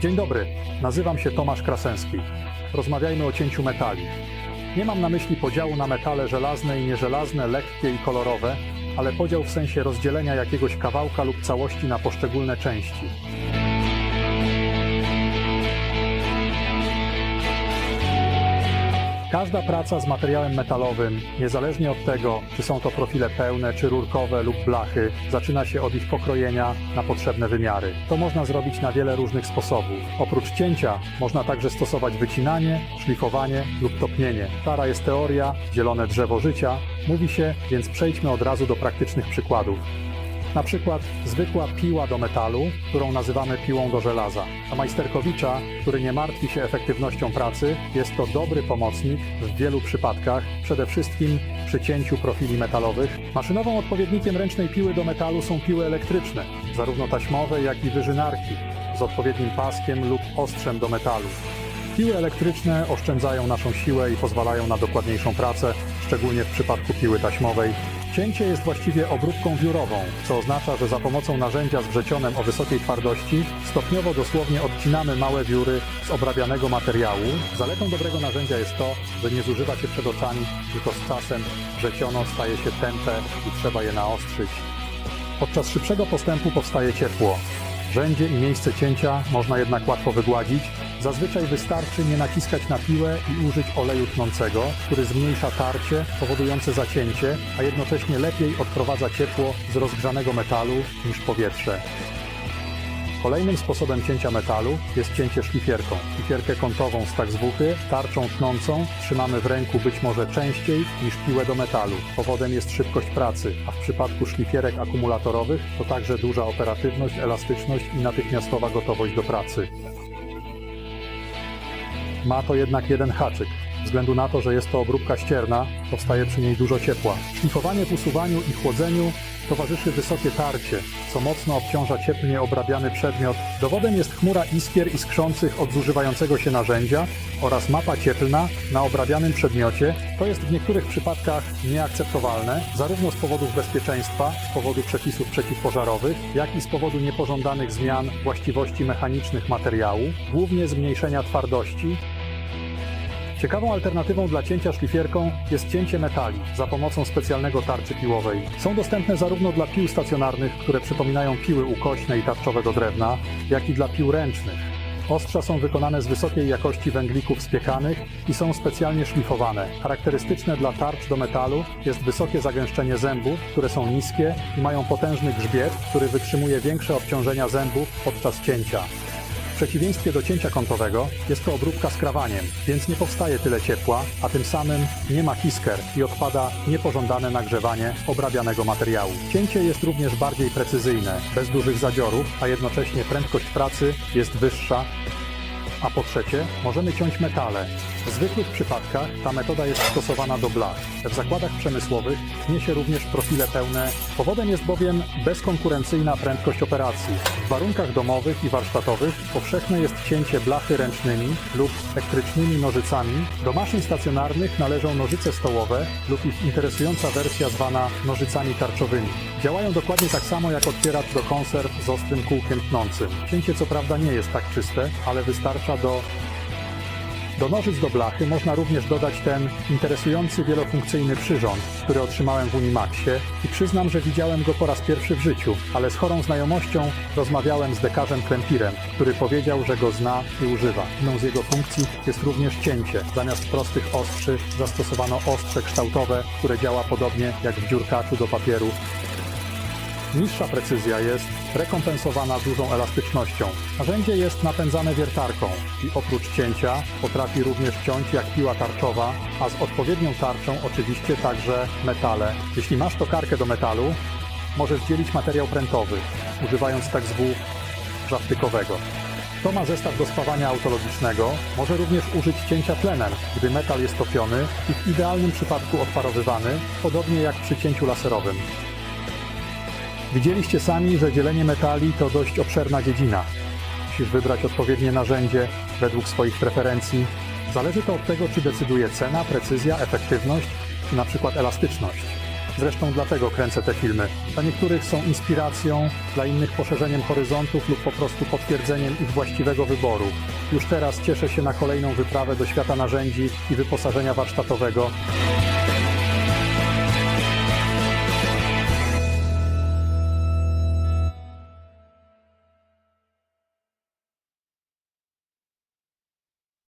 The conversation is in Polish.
Dzień dobry, nazywam się Tomasz Krasenski. Rozmawiajmy o cięciu metali. Nie mam na myśli podziału na metale żelazne i nieżelazne, lekkie i kolorowe, ale podział w sensie rozdzielenia jakiegoś kawałka lub całości na poszczególne części. Każda praca z materiałem metalowym, niezależnie od tego, czy są to profile pełne, czy rurkowe lub blachy, zaczyna się od ich pokrojenia na potrzebne wymiary. To można zrobić na wiele różnych sposobów. Oprócz cięcia można także stosować wycinanie, szlifowanie lub topnienie. Stara jest teoria, zielone drzewo życia, mówi się, więc przejdźmy od razu do praktycznych przykładów. Na przykład zwykła piła do metalu, którą nazywamy piłą do żelaza. A majsterkowicza, który nie martwi się efektywnością pracy, jest to dobry pomocnik w wielu przypadkach, przede wszystkim przy cięciu profili metalowych. Maszynową odpowiednikiem ręcznej piły do metalu są piły elektryczne, zarówno taśmowe, jak i wyżynarki, z odpowiednim paskiem lub ostrzem do metalu. Piły elektryczne oszczędzają naszą siłę i pozwalają na dokładniejszą pracę, szczególnie w przypadku piły taśmowej. Cięcie jest właściwie obróbką wiórową, co oznacza, że za pomocą narzędzia z wrzecionem o wysokiej twardości stopniowo dosłownie odcinamy małe wióry z obrabianego materiału. Zaletą dobrego narzędzia jest to, że nie zużywa się przed oczami, tylko z czasem wrzeciono staje się tępe i trzeba je naostrzyć. Podczas szybszego postępu powstaje ciepło. Rzędzie i miejsce cięcia można jednak łatwo wygładzić. Zazwyczaj wystarczy nie naciskać na piłę i użyć oleju tnącego, który zmniejsza tarcie powodujące zacięcie, a jednocześnie lepiej odprowadza ciepło z rozgrzanego metalu niż powietrze. Kolejnym sposobem cięcia metalu jest cięcie szlifierką. Szlifierkę kątową z tak zwuchy, tarczą tnącą trzymamy w ręku być może częściej niż piłę do metalu. Powodem jest szybkość pracy, a w przypadku szlifierek akumulatorowych to także duża operatywność, elastyczność i natychmiastowa gotowość do pracy. Ma to jednak jeden haczyk. Względu na to, że jest to obróbka ścierna, powstaje przy niej dużo ciepła. Szlifowanie w usuwaniu i chłodzeniu towarzyszy wysokie tarcie, co mocno obciąża cieplnie obrabiany przedmiot. Dowodem jest chmura iskier i skrzących od zużywającego się narzędzia oraz mapa cieplna na obrabianym przedmiocie. To jest w niektórych przypadkach nieakceptowalne, zarówno z powodów bezpieczeństwa, z powodu przepisów przeciwpożarowych, jak i z powodu niepożądanych zmian właściwości mechanicznych materiału, głównie zmniejszenia twardości, Ciekawą alternatywą dla cięcia szlifierką jest cięcie metali za pomocą specjalnego tarczy piłowej. Są dostępne zarówno dla pił stacjonarnych, które przypominają piły ukośne i tarczowe do drewna, jak i dla pił ręcznych. Ostrza są wykonane z wysokiej jakości węglików spiekanych i są specjalnie szlifowane. Charakterystyczne dla tarcz do metalu jest wysokie zagęszczenie zębów, które są niskie i mają potężny grzbiet, który wytrzymuje większe obciążenia zębów podczas cięcia. W przeciwieństwie do cięcia kątowego jest to obróbka skrawaniem, więc nie powstaje tyle ciepła, a tym samym nie ma isker i odpada niepożądane nagrzewanie obrabianego materiału. Cięcie jest również bardziej precyzyjne, bez dużych zadziorów, a jednocześnie prędkość pracy jest wyższa. A po trzecie, możemy ciąć metale. W zwykłych przypadkach ta metoda jest stosowana do blach. W zakładach przemysłowych tnie się również profile pełne. Powodem jest bowiem bezkonkurencyjna prędkość operacji. W warunkach domowych i warsztatowych powszechne jest cięcie blachy ręcznymi lub elektrycznymi nożycami. Do maszyn stacjonarnych należą nożyce stołowe lub ich interesująca wersja zwana nożycami tarczowymi. Działają dokładnie tak samo jak otwieracz do konserw z ostrym kółkiem tnącym. Cięcie co prawda nie jest tak czyste, ale wystarcza do do nożyc do blachy można również dodać ten interesujący wielofunkcyjny przyrząd, który otrzymałem w Unimaxie i przyznam, że widziałem go po raz pierwszy w życiu, ale z chorą znajomością rozmawiałem z dekarzem Klempirem, który powiedział, że go zna i używa. Jedną z jego funkcji jest również cięcie. Zamiast prostych ostrzy zastosowano ostrze kształtowe, które działa podobnie jak w dziurkaczu do papieru Niższa precyzja jest rekompensowana dużą elastycznością. Narzędzie jest napędzane wiertarką i oprócz cięcia potrafi również ciąć jak piła tarczowa, a z odpowiednią tarczą oczywiście także metale. Jeśli masz tokarkę do metalu, możesz dzielić materiał prętowy, używając tak zwu żabtykowego. Kto ma zestaw do spawania autologicznego, może również użyć cięcia tlenem, gdy metal jest topiony i w idealnym przypadku odparowywany, podobnie jak przy cięciu laserowym. Widzieliście sami, że dzielenie metali to dość obszerna dziedzina. Musisz wybrać odpowiednie narzędzie według swoich preferencji. Zależy to od tego, czy decyduje cena, precyzja, efektywność, czy na przykład elastyczność. Zresztą dlatego kręcę te filmy. Dla niektórych są inspiracją, dla innych poszerzeniem horyzontów lub po prostu potwierdzeniem ich właściwego wyboru. Już teraz cieszę się na kolejną wyprawę do świata narzędzi i wyposażenia warsztatowego.